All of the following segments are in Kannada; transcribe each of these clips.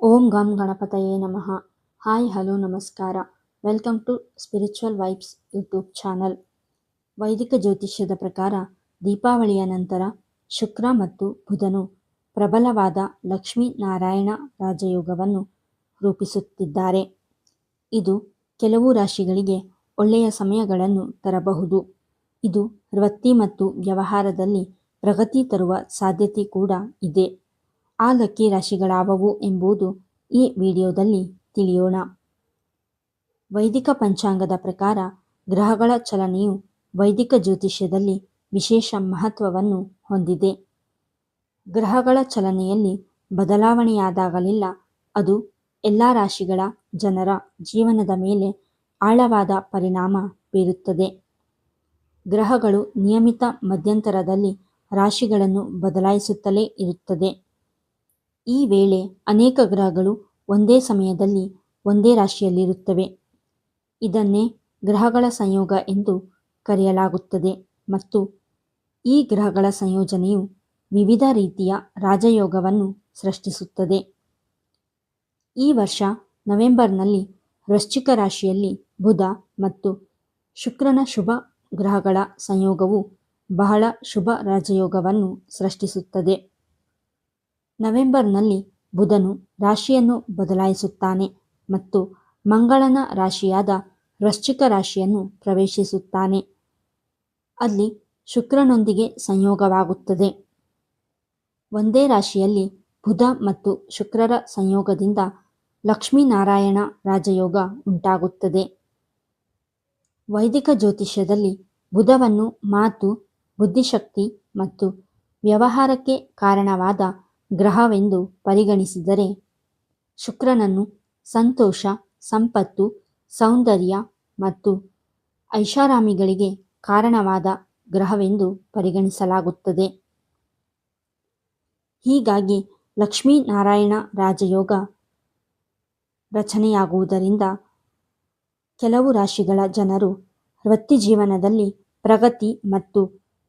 ಓಂ ಗಂ ಗಣಪತಯೇ ನಮಃ. ಹಾಯ್, ಹಲೋ, ನಮಸ್ಕಾರ. Welcome to spiritual vibes YouTube channel. ವೈದಿಕ ಜ್ಯೋತಿಷ್ಯದ ಪ್ರಕಾರ ದೀಪಾವಳಿಯ ನಂತರ ಶುಕ್ರ ಮತ್ತು ಬುಧನು ಪ್ರಬಲವಾದ ಲಕ್ಷ್ಮೀ ನಾರಾಯಣ ರಾಜಯೋಗವನ್ನು ರೂಪಿಸುತ್ತಿದ್ದಾರೆ. ಇದು ಕೆಲವು ರಾಶಿಗಳಿಗೆ ಒಳ್ಳೆಯ ಸಮಯಗಳನ್ನು ತರಬಹುದು. ಇದು ವೃತ್ತಿ ಮತ್ತು ವ್ಯವಹಾರದಲ್ಲಿ ಪ್ರಗತಿ ತರುವ ಸಾಧ್ಯತೆ ಕೂಡ ಇದೆ. ಆ ಲಕ್ಕಿ ರಾಶಿಗಳಾವವು ಎಂಬುದು ಈ ವಿಡಿಯೋದಲ್ಲಿ ತಿಳಿಯೋಣ. ವೈದಿಕ ಪಂಚಾಂಗದ ಪ್ರಕಾರ ಗ್ರಹಗಳ ಚಲನೆಯು ವೈದಿಕ ಜ್ಯೋತಿಷ್ಯದಲ್ಲಿ ವಿಶೇಷ ಮಹತ್ವವನ್ನು ಹೊಂದಿದೆ. ಗ್ರಹಗಳ ಚಲನೆಯಲ್ಲಿ ಬದಲಾವಣೆಯಾದಾಗಲೆಲ್ಲ, ಅದು ಎಲ್ಲ ರಾಶಿಗಳ ಜನರ ಜೀವನದ ಮೇಲೆ ಆಳವಾದ ಪರಿಣಾಮ ಬೀರುತ್ತದೆ. ಗ್ರಹಗಳು ನಿಯಮಿತ ಮಧ್ಯಂತರದಲ್ಲಿ ರಾಶಿಗಳನ್ನು ಬದಲಾಯಿಸುತ್ತಲೇ ಇರುತ್ತದೆ. ಈ ವೇಳೆ ಅನೇಕ ಗ್ರಹಗಳು ಒಂದೇ ಸಮಯದಲ್ಲಿ ಒಂದೇ ರಾಶಿಯಲ್ಲಿರುತ್ತವೆ. ಇದನ್ನೇ ಗ್ರಹಗಳ ಸಂಯೋಗ ಎಂದು ಕರೆಯಲಾಗುತ್ತದೆ ಮತ್ತು ಈ ಗ್ರಹಗಳ ಸಂಯೋಜನೆಯು ವಿವಿಧ ರೀತಿಯ ರಾಜಯೋಗವನ್ನು ಸೃಷ್ಟಿಸುತ್ತದೆ. ಈ ವರ್ಷ ನವೆಂಬರ್ನಲ್ಲಿ ವೃಶ್ಚಿಕ ರಾಶಿಯಲ್ಲಿ ಬುಧ ಮತ್ತು ಶುಕ್ರನ ಶುಭ ಗ್ರಹಗಳ ಸಂಯೋಗವು ಬಹಳ ಶುಭ ರಾಜಯೋಗವನ್ನು ಸೃಷ್ಟಿಸುತ್ತದೆ. ನವೆಂಬರ್ನಲ್ಲಿ ಬುಧನು ರಾಶಿಯನ್ನು ಬದಲಾಯಿಸುತ್ತಾನೆ ಮತ್ತು ಮಂಗಳನ ರಾಶಿಯಾದ ವೃಶ್ಚಿಕ ರಾಶಿಯನ್ನು ಪ್ರವೇಶಿಸುತ್ತಾನೆ. ಅಲ್ಲಿ ಶುಕ್ರನೊಂದಿಗೆ ಸಂಯೋಗವಾಗುತ್ತದೆ. ಒಂದೇ ರಾಶಿಯಲ್ಲಿ ಬುಧ ಮತ್ತು ಶುಕ್ರರ ಸಂಯೋಗದಿಂದ ಲಕ್ಷ್ಮೀನಾರಾಯಣ ರಾಜಯೋಗ ಉಂಟಾಗುತ್ತದೆ. ವೈದಿಕ ಜ್ಯೋತಿಷ್ಯದಲ್ಲಿ ಬುಧವನ್ನು ಮಾತು, ಬುದ್ಧಿಶಕ್ತಿ ಮತ್ತು ವ್ಯವಹಾರಕ್ಕೆ ಕಾರಣವಾದ ಗ್ರಹವೆಂದು ಪರಿಗಣಿಸಿದರೆ ಶುಕ್ರನನ್ನು ಸಂತೋಷ, ಸಂಪತ್ತು, ಸೌಂದರ್ಯ ಮತ್ತು ಐಷಾರಾಮಿಗಳಿಗೆ ಕಾರಣವಾದ ಗ್ರಹವೆಂದು ಪರಿಗಣಿಸಲಾಗುತ್ತದೆ. ಹೀಗಾಗಿ ಲಕ್ಷ್ಮೀನಾರಾಯಣ ರಾಜಯೋಗ ರಚನೆಯಾಗುವುದರಿಂದ ಕೆಲವು ರಾಶಿಗಳ ಜನರು ವೃತ್ತಿ ಜೀವನದಲ್ಲಿ ಪ್ರಗತಿ ಮತ್ತು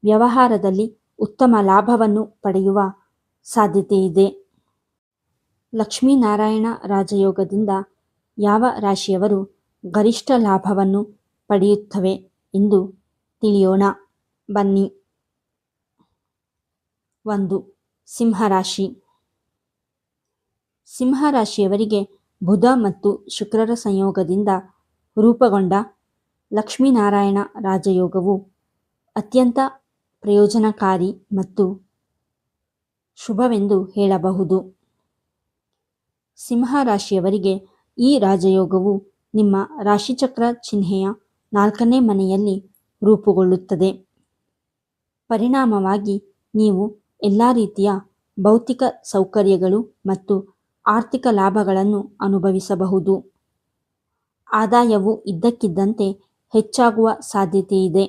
ವ್ಯವಹಾರದಲ್ಲಿ ಉತ್ತಮ ಲಾಭವನ್ನು ಪಡೆಯುವ ಸಾಧ್ಯತೆಯಿದೆ. ಲಕ್ಷ್ಮೀನಾರಾಯಣ ರಾಜಯೋಗದಿಂದ ಯಾವ ರಾಶಿಯವರು ಗರಿಷ್ಠ ಲಾಭವನ್ನು ಪಡೆಯುತ್ತವೆ ಎಂದು ತಿಳಿಯೋಣ. ಬನ್ನಿ. ಒಂದು, ಸಿಂಹರಾಶಿ. ಸಿಂಹರಾಶಿಯವರಿಗೆ ಬುಧ ಮತ್ತು ಶುಕ್ರರ ಸಂಯೋಗದಿಂದ ರೂಪುಗೊಂಡ ಲಕ್ಷ್ಮೀನಾರಾಯಣ ರಾಜಯೋಗವು ಅತ್ಯಂತ ಪ್ರಯೋಜನಕಾರಿ ಮತ್ತು ಶುಭವೆಂದು ಹೇಳಬಹುದು. ಸಿಂಹ ರಾಶಿಯವರಿಗೆ ಈ ರಾಜಯೋಗವು ನಿಮ್ಮ ರಾಶಿಚಕ್ರ ಚಿಹ್ನೆಯ ನಾಲ್ಕನೇ ಮನೆಯಲ್ಲಿ ರೂಪುಗೊಳ್ಳುತ್ತದೆ. ಪರಿಣಾಮವಾಗಿ ನೀವು ಎಲ್ಲ ರೀತಿಯ ಭೌತಿಕ ಸೌಕರ್ಯಗಳು ಮತ್ತು ಆರ್ಥಿಕ ಲಾಭಗಳನ್ನು ಅನುಭವಿಸಬಹುದು. ಆದಾಯವು ಇದ್ದಕ್ಕಿದ್ದಂತೆ ಹೆಚ್ಚಾಗುವ ಸಾಧ್ಯತೆಯಿದೆ.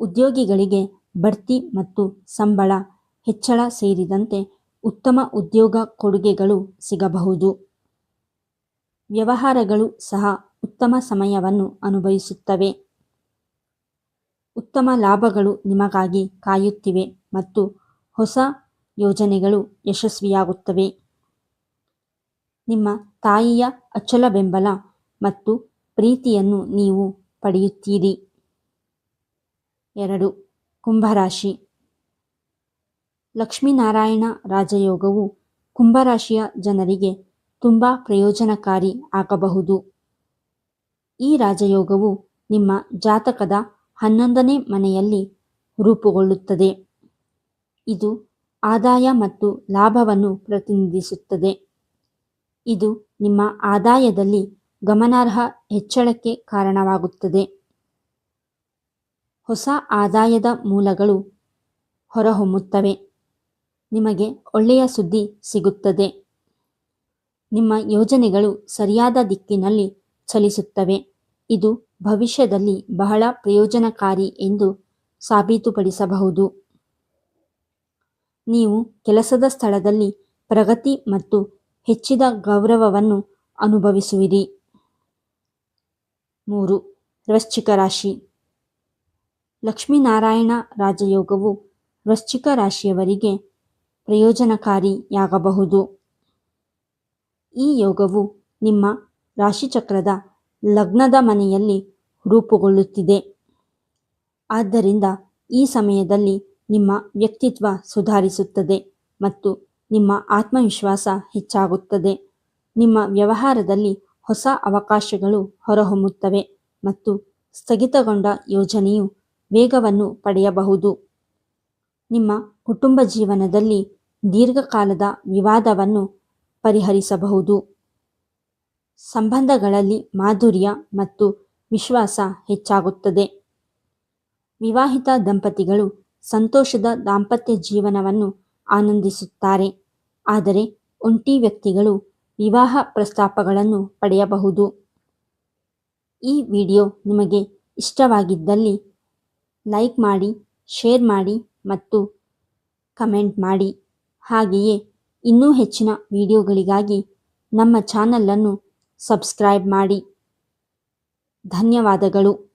ಉದ್ಯೋಗಿಗಳಿಗೆ ಬಡ್ತಿ ಮತ್ತು ಸಂಬಳ ಹೆಚ್ಚಳ ಸೇರಿದಂತೆ ಉತ್ತಮ ಉದ್ಯೋಗ ಕೊಡುಗೆಗಳು ಸಿಗಬಹುದು. ವ್ಯವಹಾರಗಳು ಸಹ ಉತ್ತಮ ಸಮಯವನ್ನು ಅನುಭವಿಸುತ್ತವೆ. ಉತ್ತಮ ಲಾಭಗಳು ನಿಮಗಾಗಿ ಕಾಯುತ್ತಿವೆ ಮತ್ತು ಹೊಸ ಯೋಜನೆಗಳು ಯಶಸ್ವಿಯಾಗುತ್ತವೆ. ನಿಮ್ಮ ತಾಯಿಯ ಅಚಲ ಬೆಂಬಲ ಮತ್ತು ಪ್ರೀತಿಯನ್ನು ನೀವು ಪಡೆಯುತ್ತೀರಿ. ಎರಡು, ಕುಂಭರಾಶಿ. ಲಕ್ಷ್ಮೀನಾರಾಯಣ ರಾಜಯೋಗವು ಕುಂಭರಾಶಿಯ ಜನರಿಗೆ ತುಂಬ ಪ್ರಯೋಜನಕಾರಿ ಆಗಬಹುದು. ಈ ರಾಜಯೋಗವು ನಿಮ್ಮ ಜಾತಕದ ಹನ್ನೊಂದನೇ ಮನೆಯಲ್ಲಿ ರೂಪುಗೊಳ್ಳುತ್ತದೆ. ಇದು ಆದಾಯ ಮತ್ತು ಲಾಭವನ್ನು ಪ್ರತಿನಿಧಿಸುತ್ತದೆ. ಇದು ನಿಮ್ಮ ಆದಾಯದಲ್ಲಿ ಗಮನಾರ್ಹ ಹೆಚ್ಚಳಕ್ಕೆ ಕಾರಣವಾಗುತ್ತದೆ. ಹೊಸ ಆದಾಯದ ಮೂಲಗಳು ಹೊರಹೊಮ್ಮುತ್ತವೆ. ನಿಮಗೆ ಒಳ್ಳೆಯ ಸುದ್ದಿ ಸಿಗುತ್ತದೆ. ನಿಮ್ಮ ಯೋಜನೆಗಳು ಸರಿಯಾದ ದಿಕ್ಕಿನಲ್ಲಿ ಚಲಿಸುತ್ತವೆ. ಇದು ಭವಿಷ್ಯದಲ್ಲಿ ಬಹಳ ಪ್ರಯೋಜನಕಾರಿ ಎಂದು ಸಾಬೀತುಪಡಿಸಬಹುದು. ನೀವು ಕೆಲಸದ ಸ್ಥಳದಲ್ಲಿ ಪ್ರಗತಿ ಮತ್ತು ಹೆಚ್ಚಿದ ಗೌರವವನ್ನು ಅನುಭವಿಸುವಿರಿ. ಮೂರು, ವೃಶ್ಚಿಕ ರಾಶಿ. ಲಕ್ಷ್ಮೀನಾರಾಯಣ ರಾಜಯೋಗವು ವೃಶ್ಚಿಕ ರಾಶಿಯವರಿಗೆ ಪ್ರಯೋಜನಕಾರಿಯಾಗಬಹುದು. ಈ ಯೋಗವು ನಿಮ್ಮ ರಾಶಿಚಕ್ರದ ಲಗ್ನದ ಮನೆಯಲ್ಲಿ ರೂಪುಗೊಳ್ಳುತ್ತಿದೆ. ಆದ್ದರಿಂದ ಈ ಸಮಯದಲ್ಲಿ ನಿಮ್ಮ ವ್ಯಕ್ತಿತ್ವ ಸುಧಾರಿಸುತ್ತದೆ ಮತ್ತು ನಿಮ್ಮ ಆತ್ಮವಿಶ್ವಾಸ ಹೆಚ್ಚಾಗುತ್ತದೆ. ನಿಮ್ಮ ವ್ಯವಹಾರದಲ್ಲಿ ಹೊಸ ಅವಕಾಶಗಳು ಹೊರಹೊಮ್ಮುತ್ತವೆ ಮತ್ತು ಸ್ಥಗಿತಗೊಂಡ ಯೋಜನೆಯು ವೇಗವನ್ನು ಪಡೆಯಬಹುದು. ನಿಮ್ಮ ಕುಟುಂಬ ಜೀವನದಲ್ಲಿ ದೀರ್ಘಕಾಲದ ವಿವಾದವನ್ನು ಪರಿಹರಿಸಬಹುದು. ಸಂಬಂಧಗಳಲ್ಲಿ ಮಾಧುರ್ಯ ಮತ್ತು ವಿಶ್ವಾಸ ಹೆಚ್ಚಾಗುತ್ತದೆ. ವಿವಾಹಿತ ದಂಪತಿಗಳು ಸಂತೋಷದ ದಾಂಪತ್ಯ ಜೀವನವನ್ನು ಆನಂದಿಸುತ್ತಾರೆ. ಆದರೆ ಒಂಟಿ ವ್ಯಕ್ತಿಗಳು ವಿವಾಹ ಪ್ರಸ್ತಾಪಗಳನ್ನು ಪಡೆಯಬಹುದು. ಈ ವಿಡಿಯೋ ನಿಮಗೆ ಇಷ್ಟವಾಗಿದ್ದಲ್ಲಿ ಲೈಕ್ ಮಾಡಿ, ಶೇರ್ ಮಾಡಿ ಮತ್ತು ಕಮೆಂಟ್ ಮಾಡಿ. ಹಾಗೆಯೇ ಇನ್ನೂ ಹೆಚ್ಚಿನ ವಿಡಿಯೋಗಳಿಗಾಗಿ ನಮ್ಮ ಚಾನಲನ್ನು ಸಬ್ಸ್ಕ್ರೈಬ್ ಮಾಡಿ. ಧನ್ಯವಾದಗಳು.